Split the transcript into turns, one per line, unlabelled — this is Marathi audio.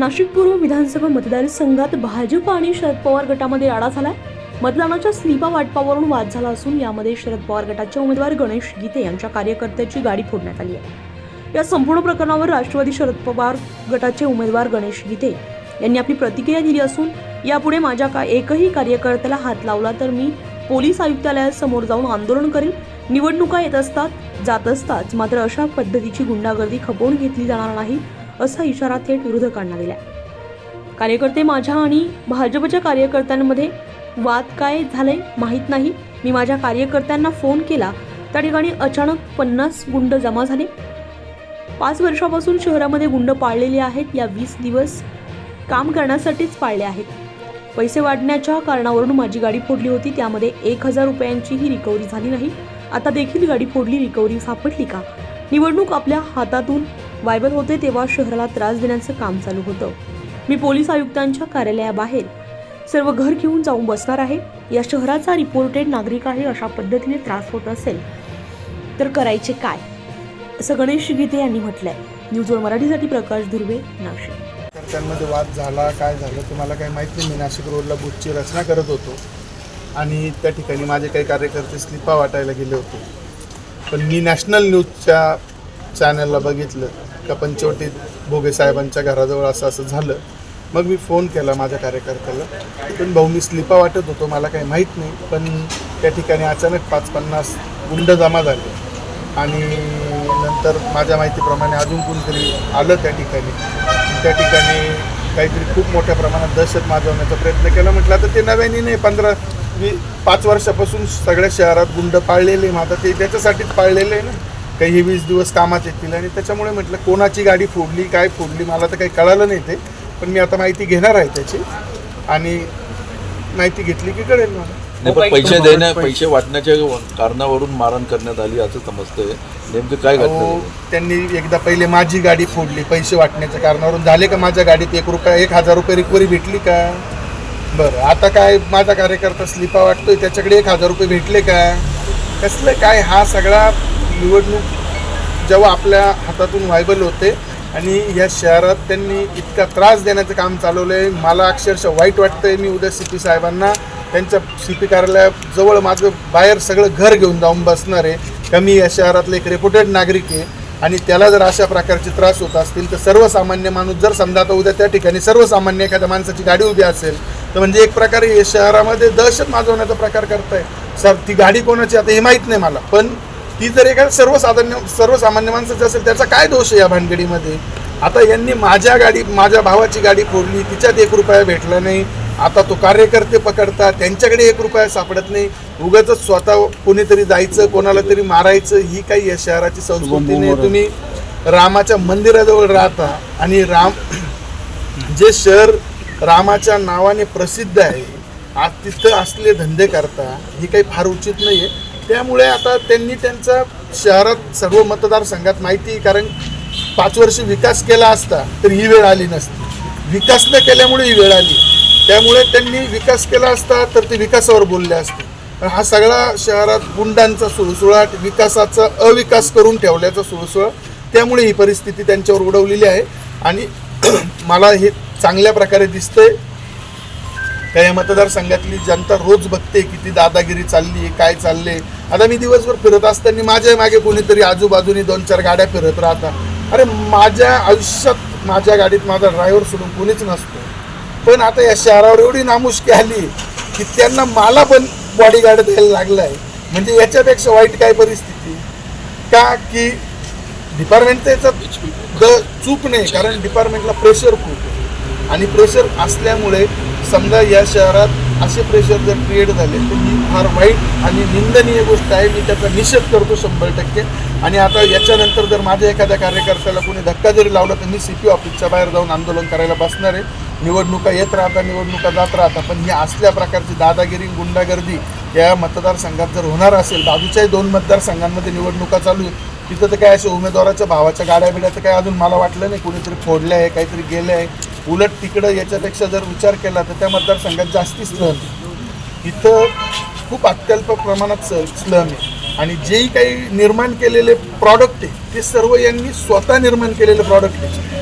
नाशिक पूर्व विधानसभा मतदारसंघात भाजप आणि शरद पवार गटामध्ये राडा झालाय. मतदानाच्या स्लिपा वाटपावरून वाद झाला असून यामध्ये शरद पवार गटाचे उमेदवार गणेश गीते यांच्या कार्यकर्त्याची गाडी फोडण्यात आली आहे. या संपूर्ण प्रकरणावर राष्ट्रवादी शरद पवार गटाचे उमेदवार गणेश गीते यांनी आपली प्रतिक्रिया दिली असून यापुढे माझ्या का एकही कार्यकर्त्याला हात लावला तर मी पोलीस आयुक्तालयासमोर जाऊन आंदोलन करेल निवडणुका येत असतात जात असताच मात्र अशा पद्धतीची गुंडागर्दी खपवून घेतली जाणार नाही. असा इशारा थेट विरोधकांना दिला कार्यकर्ते माझ्या आणि भाजपच्या कार्यकर्त्यांमध्ये वाद काय झालंय माहीत नाही. मी माझ्या कार्यकर्त्यांना फोन केला. त्या ठिकाणी अचानक पन्नास गुंड जमा झाले. पाच वर्षापासून शहरामध्ये गुंड पाळलेले आहेत. या वीस दिवस काम करण्यासाठीच पाळले आहेत. पैसे वाढण्याच्या कारणावरून माझी गाडी फोडली होती. त्यामध्ये एक हजार रुपयांचीही रिकव्हरी झाली नाही. आता देखील गाडी फोडली रिकव्हरी सापडली का? निवडणूक आपल्या हातातून वायबल होते तेव्हा शहराला त्रास देण्याचं काम चालू होतं. मी पोलीस आयुक्तांच्या कार्यालयाबाहेर सर्व घर घेऊन जाऊन बसणार आहे. या शहराचा रिपोर्टेड नागरिक आहे अशा पद्धतीने त्रास होत असेल तर करायचे काय? असं गणेश गीते यांनी म्हटलंय. न्यूजवर मराठीसाठी प्रकाश धुर्वे नाशिक.
त्यांमध्ये वाद झाला काय झालं तुम्हाला काही माहीत नाही. मी नाशिक रोडला बुथची रचना करत होतो. आणि त्या ठिकाणी माझे काही कार्यकर्ते स्लिपा वाटायला गेले होते. पण मी नॅशनल न्यूजच्या चॅनलला बघितलं. का पंचवटीत भोगे साहेबांच्या घराजवळ असं असं झालं. मग मी फोन केला माझ्या कार्यकर्त्याला. पण भाऊ मी स्लिपा वाटत होतो मला काही माहीत नाही. पण त्या ठिकाणी अचानक पाच पन्नास गुंड जमा झाले. आणि नंतर माझ्या माहितीप्रमाणे अजून कोणतरी आलं त्या ठिकाणी. त्या ठिकाणी काहीतरी खूप मोठ्या प्रमाणात दहशत माजवण्याचा प्रयत्न केला. म्हटलं आता ते नव्याने नाही पंधरा वी पाच वर्षापासून सगळ्या शहरात गुंड पाळलेले मग आता ते त्याच्यासाठीच पाळलेले आहे ना. काही हे वीस दिवस कामात येतील आणि त्याच्यामुळे म्हटलं कोणाची गाडी फोडली काय फोडली मला तर काही कळालं नाही ते. पण मी आता माहिती घेणार आहे त्याची. आणि माहिती घेतली की कळेल मला.
नाही पण पैसे देण्या पैसे. वाटण्याच्या कारणावरून मारहाण करण्यात आली असं समजतंय. नेमकं काय झाली?
त्यांनी एकदा पहिले माझी गाडी फोडली पैसे वाटण्याच्या कारणावरून. झाले का माझ्या गाडीत एक रुपया एक हजार रुपये रिकवरी भेटली का? बरं आता काय माझा कार्यकर्ता स्लिपा वाटतोय त्याच्याकडे एक हजार रुपये भेटले का? कसलं काय हा सगळा निवडणूक जेव्हा आपल्या हातातून व्हायबल होते आणि या शहरात त्यांनी इतका त्रास देण्याचं काम चालवलं आहे मला अक्षरशः वाईट वाटतंय मी उद्या सी पी साहेबांना त्यांच्या सी पी कार्यालयाजवळ माझं बाहेर सगळं घर घेऊन जाऊन बसणार आहे. का मी या शहरातले एक रेप्युटेड नागरिक आहे आणि त्याला जर अशा प्रकारचे त्रास होत असतील तर सर्वसामान्य माणूस जर समजा आता उद्या त्या ठिकाणी सर्वसामान्य एखाद्या माणसाची गाडी उभी असेल तर म्हणजे एक प्रकारे या शहरामध्ये दहशत माजवण्याचा प्रकार करताय. सर ती गाडी कोणाची आता हे माहीत नाही मला पण ती जर एखाद्या सर्वसाधान्य सर्वसामान्य माणसाची असेल त्याचा काय दोष आहे या भानगडीमध्ये? आता यांनी माझ्या गाडी माझ्या भावाची गाडी फोडली तिच्यात एक रुपया भेटला नाही. आता तो कार्यकर्ते पकडतात त्यांच्याकडे एक रुपया सापडत नाही. उगाच स्वतः कोणीतरी जायचं कोणाला तरी मारायचं ही काही या शहराची संस्कृती नाही. तुम्ही रामाच्या मंदिराजवळ राहता आणि राम जे शहर रामाच्या नावाने प्रसिद्ध आहे आज तिथं असले धंदे करता ही काही फार उचित नाही आहे त्यामुळे आता त्यांनी त्यांचा शहरात सर्व मतदारसंघात माहिती आहे, कारण पाच वर्ष विकास केला असता तर ही वेळ आली नसती. विकास न केल्यामुळे ही वेळ आली. त्यामुळे त्यांनी विकास केला असता तर ते विकासावर बोलले असते. पण हा सगळा शहरात गुंडांचा सुळसुळाट विकासाचा अविकास करून ठेवल्याचा सुळसुळ त्यामुळे ही परिस्थिती त्यांच्यावर उडवलेली आहे. आणि मला हे चांगल्या प्रकारे दिसतंय. त्या या मतदारसंघातली जनता रोज बघते किती दादागिरी चालली काय चालले. आता मी दिवसभर फिरत असताना माझ्या मागे कोणीतरी आजूबाजूनी दोन चार गाड्या फिरत राहतात. अरे माझ्या आयुष्यात माझ्या गाडीत माझा ड्रायव्हर सोडून कोणीच नसतो. पण आता या शहरावर एवढी नामुष्की आली की त्यांना मला पण बॉडीगार्ड द्यायला लागला आहे म्हणजे याच्यापेक्षा वाईट काय परिस्थिती? का की डिपार्टमेंटचं याचा द चूक नाही कारण डिपार्टमेंटला प्रेशर खूप आणि प्रेशर असल्यामुळे समजा या शहरात असे प्रेशर जर क्रिएट झाले तर ही फार वाईट आणि निंदनीय गोष्ट आहे. मी त्याचा निषेध करतो शंभर टक्के. आणि आता याच्यानंतर जर माझ्या एखाद्या कार्यकर्त्याला कोणी धक्का जरी लावला तर मी सी पी ऑफिसच्या बाहेर जाऊन आंदोलन करायला बसणार आहे. निवडणुका येत राहता निवडणुका जात राहता पण ही असल्या प्रकारची दादागिरी गुंडागर्दी या मतदारसंघात जर होणार असेल बाजूच्याही दोन मतदारसंघांमध्ये निवडणुका चालू आहे तिथं तर काय असे उमेदवाराच्या भावाच्या गाड्या बिड्या तर काय अजून मला वाटलं नाही. कुणीतरी फोडलं आहे काहीतरी गेलं आहे उलट तिकडं याच्यापेक्षा जर विचार केला तर त्या मतदारसंघात जास्ती स्लम इथं खूप अत्यल्प प्रमाणात स स्लम आहे. आणि जेही काही निर्माण केलेले प्रॉडक्ट आहे ते सर्व यांनी स्वतः निर्माण केलेले प्रॉडक्ट आहे.